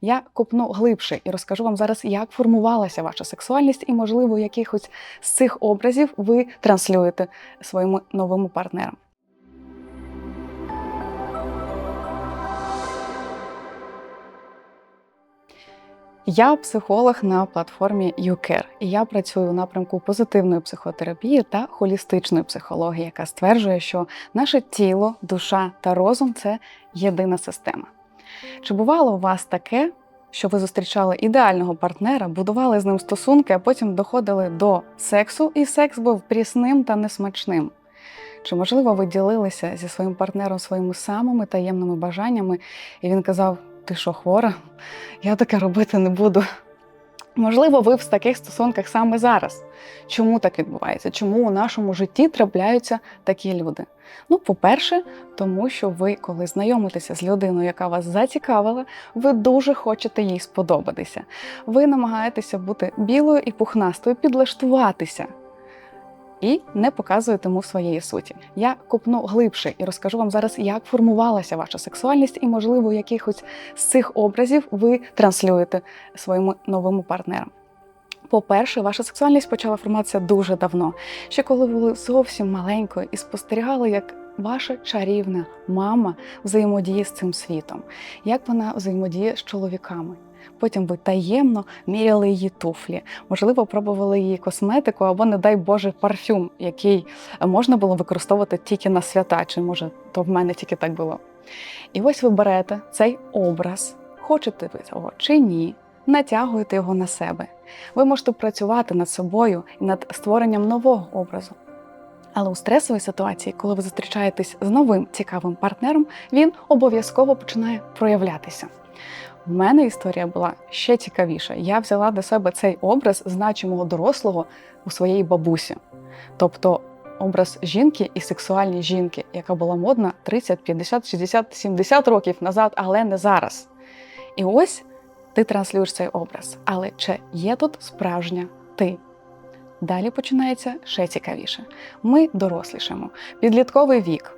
Я копну глибше і розкажу вам зараз, як формувалася ваша сексуальність, і, можливо, якихось з цих образів ви транслюєте своєму новому партнерам. Я психолог на платформі YouCare, і я працюю у напрямку позитивної психотерапії та холістичної психології, яка стверджує, що наше тіло, душа та розум це єдина система. Чи бувало у вас таке, що ви зустрічали ідеального партнера, будували з ним стосунки, а потім доходили до сексу, і секс був прісним та несмачним? Чи можливо ви ділилися зі своїм партнером своїми самими таємними бажаннями, і він казав: Ти що, хвора? Я таке робити не буду. Можливо, ви в таких стосунках саме зараз. Чому так відбувається? Чому у нашому житті трапляються такі люди? Ну, по-перше, тому що ви, коли знайомитеся з людиною, яка вас зацікавила, ви дуже хочете їй сподобатися. Ви намагаєтеся бути білою і пухнастою, підлаштуватися. І не показуєте йому своєї суті. Я копну глибше і розкажу вам зараз, як формувалася ваша сексуальність, і, можливо, якихось з цих образів ви транслюєте своєму новому партнерам. По-перше, ваша сексуальність почала формуватися дуже давно, ще коли ви були зовсім маленькою і спостерігали, як ваша чарівна мама взаємодіє з цим світом, як вона взаємодіє з чоловіками. Потім ви таємно міряли її туфлі, можливо, пробували її косметику або, не дай Боже, парфюм, який можна було використовувати тільки на свята, чи може то в мене тільки так було. І ось ви берете цей образ, хочете ви цього чи ні, натягуєте його на себе. Ви можете працювати над собою і над створенням нового образу. Але у стресовій ситуації, коли ви зустрічаєтесь з новим цікавим партнером, він обов'язково починає проявлятися. У мене історія була ще цікавіша. Я взяла до себе цей образ значимого дорослого у своєї бабусі, тобто образ жінки і сексуальної жінки, яка була модна 30, 50, 60, 70 років назад, але не зараз. І ось ти транслюєш цей образ. Але чи є тут справжня ти? Далі починається ще цікавіше. Ми дорослішаємо. Підлітковий вік.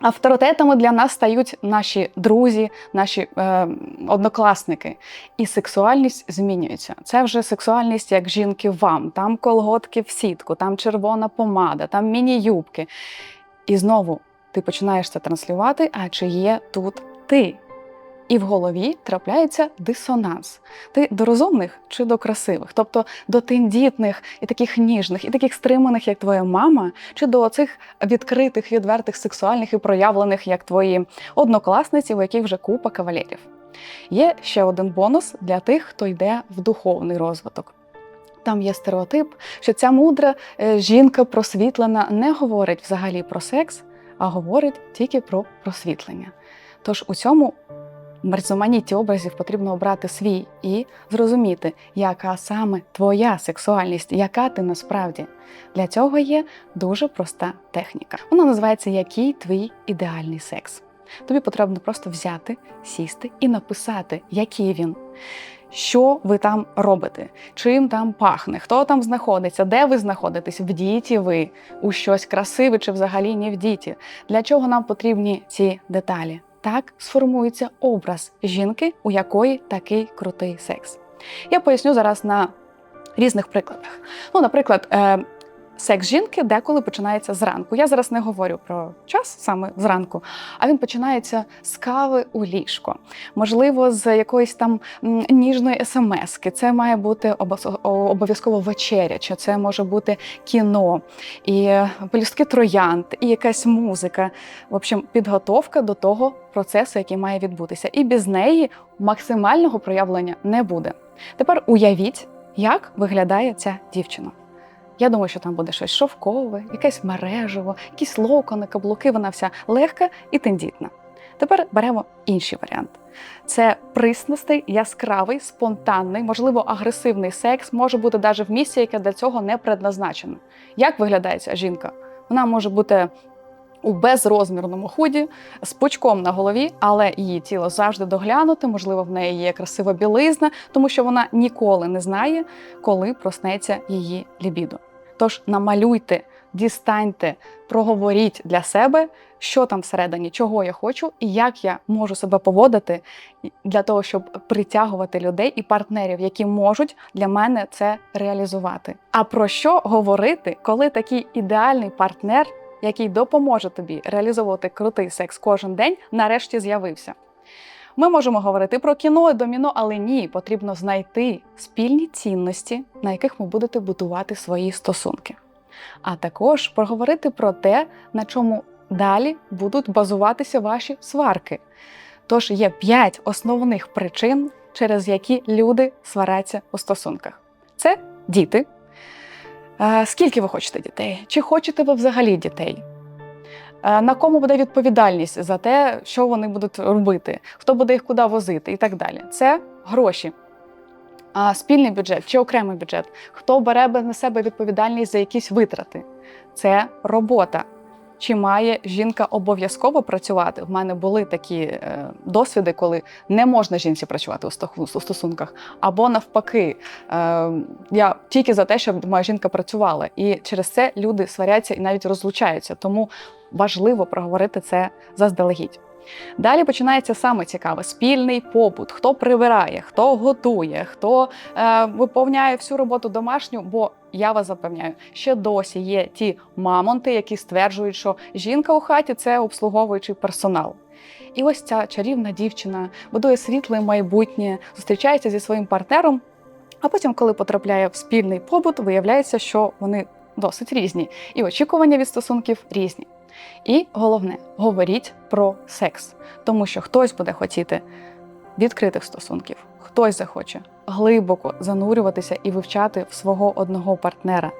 Авторитетами для нас стають наші друзі, наші е, однокласники, і сексуальність змінюється. Це вже сексуальність як жінки вам. Там колготки в сітку, там червона помада, там міні-юбки. І знову ти починаєш це транслювати. А чи є тут ти? І в голові трапляється дисонанс. Ти до розумних чи до красивих, тобто до тендітних і таких ніжних, і таких стриманих, як твоя мама, чи до цих відкритих, відвертих, сексуальних і проявлених, як твої однокласниці, у яких вже купа кавалерів. Є ще один бонус для тих, хто йде в духовний розвиток. Там є стереотип, що ця мудра е, жінка просвітлена не говорить взагалі про секс, а говорить тільки про просвітлення. Тож у цьому мерзоманітті образів потрібно обрати свій і зрозуміти, яка саме твоя сексуальність, яка ти насправді. Для цього є дуже проста техніка. Вона називається Який твій ідеальний секс. Тобі потрібно просто взяти, сісти і написати, який він. Що ви там робите, чим там пахне, хто там знаходиться, де ви знаходитесь, вдіті ви у щось красиве чи взагалі не вдіті. Для чого нам потрібні ці деталі? Так сформується образ жінки, у якої такий крутий секс. Я поясню зараз на різних прикладах. Ну, наприклад, е, секс жінки деколи починається зранку. Я зараз не говорю про час саме зранку, а він починається з кави у ліжко, можливо, з якоїсь там ніжної смски. Це має бути обов'язково вечеря, чи це може бути кіно, і пелюстки троянд, і якась музика. В общем, підготовка до того процесу, який має відбутися. І без неї максимального проявлення не буде. Тепер уявіть, як виглядає ця дівчина. Я думаю, що там буде щось шовкове, якесь мережево, якісь локони, каблуки, вона вся легка і тендітна. Тепер беремо інший варіант. Це приснистий, яскравий, спонтанний, можливо, агресивний секс може бути навіть в місці, яке для цього не предназначено. Як виглядає ця жінка? Вона може бути у безрозмірному худі з пучком на голові, але її тіло завжди доглянуте, можливо, в неї є красива білизна, тому що вона ніколи не знає, коли проснеться її лібідо. Тож намалюйте, дістаньте, проговоріть для себе, що там всередині, чого я хочу, і як я можу себе поводити для того, щоб притягувати людей і партнерів, які можуть для мене це реалізувати. А про що говорити, коли такий ідеальний партнер, який допоможе тобі реалізовувати крутий секс кожен день, нарешті з'явився? Ми можемо говорити про кіно, доміно, але ні, потрібно знайти спільні цінності, на яких ви будете будувати свої стосунки. А також проговорити про те, на чому далі будуть базуватися ваші сварки. Тож є п'ять основних причин, через які люди сваряться у стосунках. Це діти. Скільки ви хочете дітей? Чи хочете ви взагалі дітей? Е, На кому буде відповідальність за те, що вони будуть робити, хто буде їх куди возити і так далі. Це гроші. Спільний бюджет чи окремий бюджет, хто бере на себе відповідальність за якісь витрати. Це робота. Чи має жінка обов'язково працювати? В мене були такі е, досвіди, коли не можна жінці працювати у стосунках. Або навпаки, е, я тільки за те, щоб моя жінка працювала. І через це люди сваряться і навіть розлучаються. Тому важливо проговорити це заздалегідь. Далі починається саме цікаве: спільний побут, хто прибирає, хто готує, хто е, виповняє всю роботу домашню. Бо я вас запевняю, ще досі є ті мамонти, які стверджують, що жінка у хаті це обслуговуючий персонал. І ось ця чарівна дівчина будує світле майбутнє, зустрічається зі своїм партнером. А потім, коли потрапляє в спільний побут, виявляється, що вони досить різні, і очікування від стосунків різні. І головне, говоріть про секс, тому що хтось буде хотіти відкритих стосунків, хтось захоче глибоко занурюватися і вивчати в свого одного партнера.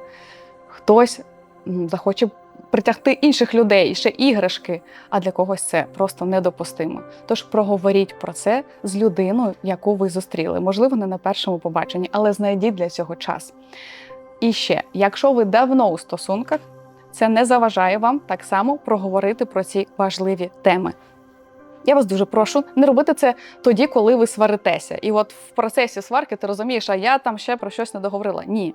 Хтось захоче притягти інших людей, ще іграшки, а для когось це просто недопустимо. Тож проговоріть про це з людиною, яку ви зустріли. Можливо, не на першому побаченні, але знайдіть для цього час. І ще, якщо ви давно у стосунках, це не заважає вам так само проговорити про ці важливі теми. Я вас дуже прошу не робити це тоді, коли ви сваритеся. І от в процесі сварки ти розумієш, а я там ще про щось не договорила. Ні,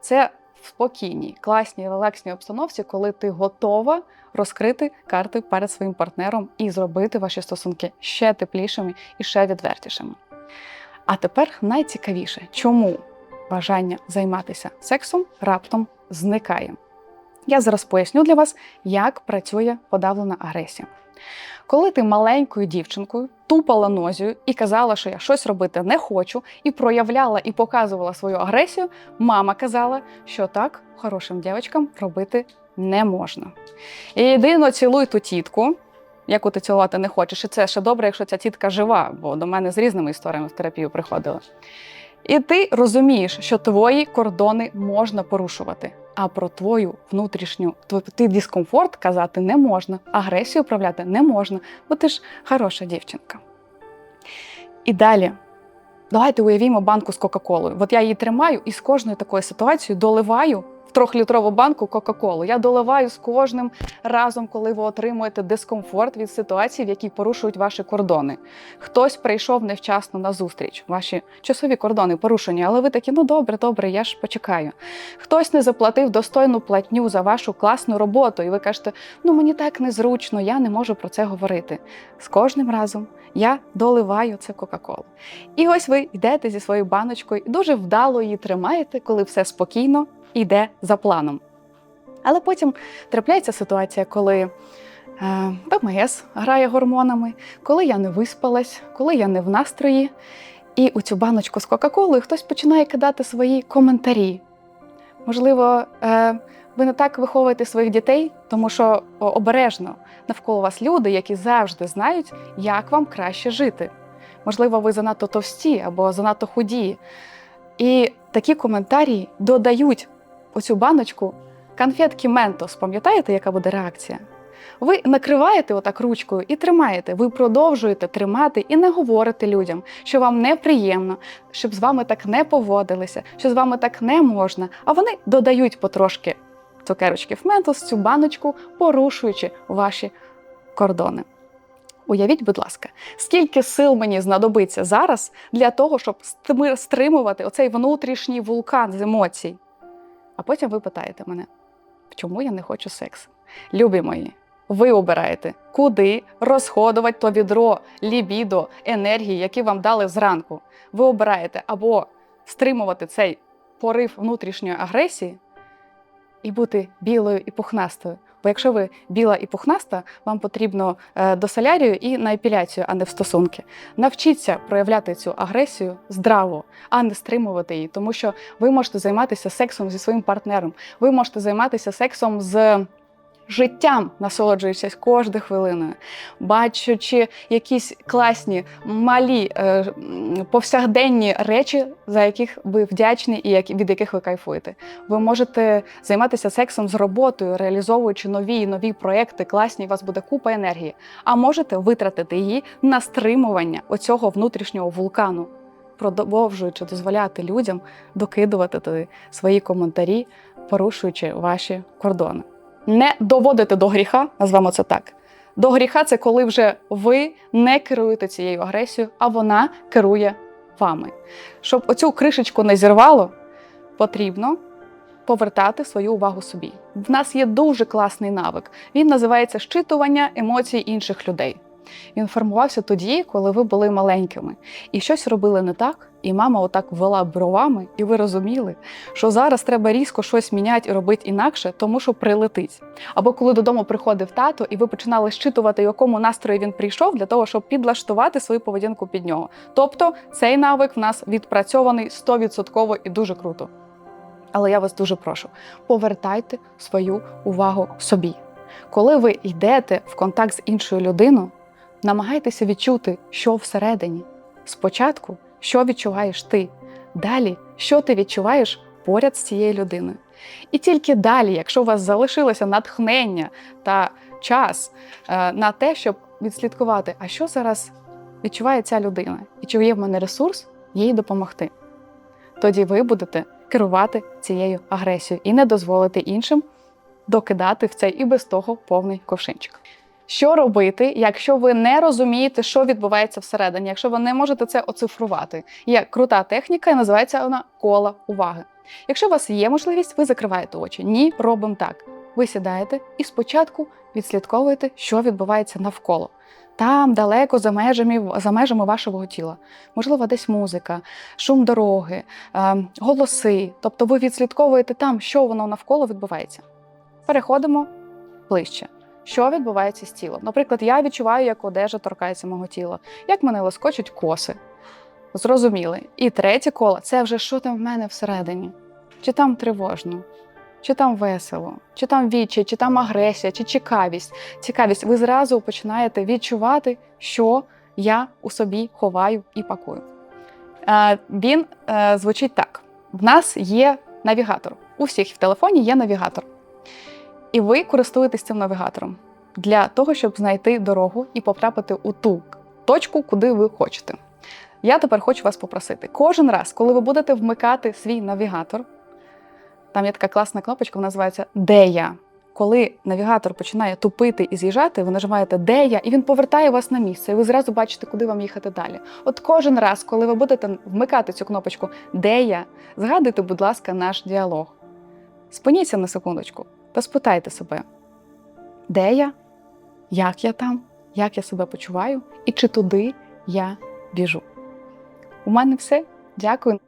це в спокійній, класній, релаксній обстановці, коли ти готова розкрити карти перед своїм партнером і зробити ваші стосунки ще теплішими і ще відвертішими. А тепер найцікавіше, чому бажання займатися сексом раптом зникає. Я зараз поясню для вас, як працює подавлена агресія. Коли ти маленькою дівчинкою тупала нозію і казала, що я щось робити не хочу, і проявляла і показувала свою агресію, мама казала, що так хорошим дівчаткам робити не можна. І єдино цілуй ту тітку, яку ти цілувати не хочеш. І це ще добре, якщо ця тітка жива, бо до мене з різними історіями в терапію приходила. І ти розумієш, що твої кордони можна порушувати, а про твою внутрішню ти дискомфорт казати не можна, агресію управляти не можна, бо ти ж хороша дівчинка. І далі. Давайте уявімо банку з Кока-Колою. От я її тримаю і з кожною такою ситуацією доливаю трьохлітрову банку Кока-Колу. Я доливаю з кожним разом, коли ви отримуєте дискомфорт від ситуації, в якій порушують ваші кордони. Хтось прийшов невчасно на зустріч, ваші часові кордони порушені, але ви такі, ну добре, добре, я ж почекаю. Хтось не заплатив достойну платню за вашу класну роботу, і ви кажете, ну мені так незручно, я не можу про це говорити. З кожним разом я доливаю це Кока-Колу. І ось ви йдете зі своєю баночкою і дуже вдало її тримаєте, коли все спокійно йде за планом. Але потім трапляється ситуація, коли е, ПМС грає гормонами, коли я не виспалась, коли я не в настрої. І у цю баночку з Кока-Колою хтось починає кидати свої коментарі. Можливо, е, ви не так виховуєте своїх дітей, тому що обережно навколо вас люди, які завжди знають, як вам краще жити. Можливо, ви занадто товсті або занадто худі. І такі коментарі додають у цю баночку конфетки Ментос. Пам'ятаєте, яка буде реакція? Ви накриваєте отак ручкою і тримаєте. Ви продовжуєте тримати і не говорите людям, що вам неприємно, щоб з вами так не поводилися, що з вами так не можна. А вони додають потрошки цукерочки в ментос, цю баночку, порушуючи ваші кордони. Уявіть, будь ласка, скільки сил мені знадобиться зараз для того, щоб стримувати оцей внутрішній вулкан з емоцій. А потім ви питаєте мене, чому я не хочу секс? Любі мої, ви обираєте, куди розходувати то відро лібідо, енергії, які вам дали зранку. Ви обираєте або стримувати цей порив внутрішньої агресії і бути білою і пухнастою. Бо якщо ви біла і пухнаста, вам потрібно е, до солярію і на епіляцію, а не в стосунки. Навчіться проявляти цю агресію здраво, а не стримувати її, тому що ви можете займатися сексом зі своїм партнером, ви можете займатися сексом з життям, насолоджуючись кожною хвилиною, бачачи якісь класні, малі е, повсякденні речі, за яких ви вдячні і від яких ви кайфуєте. Ви можете займатися сексом з роботою, реалізовуючи нові і нові проекти, класні, у вас буде купа енергії. А можете витратити її на стримування оцього внутрішнього вулкану, продовжуючи дозволяти людям докидувати туди свої коментарі, порушуючи ваші кордони. Не доводити до гріха, назвемо це так. До гріха це коли вже ви не керуєте цією агресією, а вона керує вами. Щоб оцю кришечку не зірвало, потрібно повертати свою увагу собі. В нас є дуже класний навик. Він називається щитування емоцій інших людей. Він формувався тоді, коли ви були маленькими, і щось робили не так, і мама отак вела бровами, і ви розуміли, що зараз треба різко щось міняти і робити інакше, тому що прилетить. Або коли додому приходив тато, і ви починали щитувати, якому настрої він прийшов, для того, щоб підлаштувати свою поведінку під нього. Тобто цей навик в нас відпрацьований 100% і дуже круто. Але я вас дуже прошу, повертайте свою увагу собі. Коли ви йдете в контакт з іншою людиною, намагайтеся відчути, що всередині. Спочатку, що відчуваєш ти, далі, що ти відчуваєш поряд з цією людиною. І тільки далі, якщо у вас залишилося натхнення та час е, на те, щоб відслідкувати, а що зараз відчуває ця людина, і чи є в мене ресурс їй допомогти, тоді ви будете керувати цією агресією і не дозволити іншим докидати в цей і без того повний ковшинчик. Що робити, якщо ви не розумієте, що відбувається всередині, якщо ви не можете це оцифрувати? Є крута техніка, і називається вона кола уваги. Якщо у вас є можливість, ви закриваєте очі. Ні, робимо так. Ви сідаєте і спочатку відслідковуєте, що відбувається навколо. Там, далеко за межами, за межами вашого тіла. Можливо, десь музика, шум дороги, е, голоси. Тобто ви відслідковуєте там, що воно навколо відбувається. Переходимо ближче. Що відбувається з тілом? Наприклад, я відчуваю, як одежа торкається мого тіла, як мене лоскочуть коси. Зрозуміли. І третє коло це вже що там в мене всередині. Чи там тривожно, чи там весело, чи там відчай, чи там агресія, чи цікавість. Цікавість. Ви зразу починаєте відчувати, що я у собі ховаю і пакую. Е, Він е, звучить так: в нас є навігатор. У всіх в телефоні є навігатор. І ви користуєтесь цим навігатором для того, щоб знайти дорогу і потрапити у ту точку, куди ви хочете. Я тепер хочу вас попросити: кожен раз, коли ви будете вмикати свій навігатор, там є така класна кнопочка, вона називається Де я. Коли навігатор починає тупити і з'їжджати, ви нажимаєте Де я, і він повертає вас на місце, і ви зразу бачите, куди вам їхати далі. От кожен раз, коли ви будете вмикати цю кнопочку Де я, згадуйте, будь ласка, наш діалог. Спиніться на секундочку та спитайте себе, де я, як я там, як я себе почуваю і чи туди я біжу. У мене все. Дякую.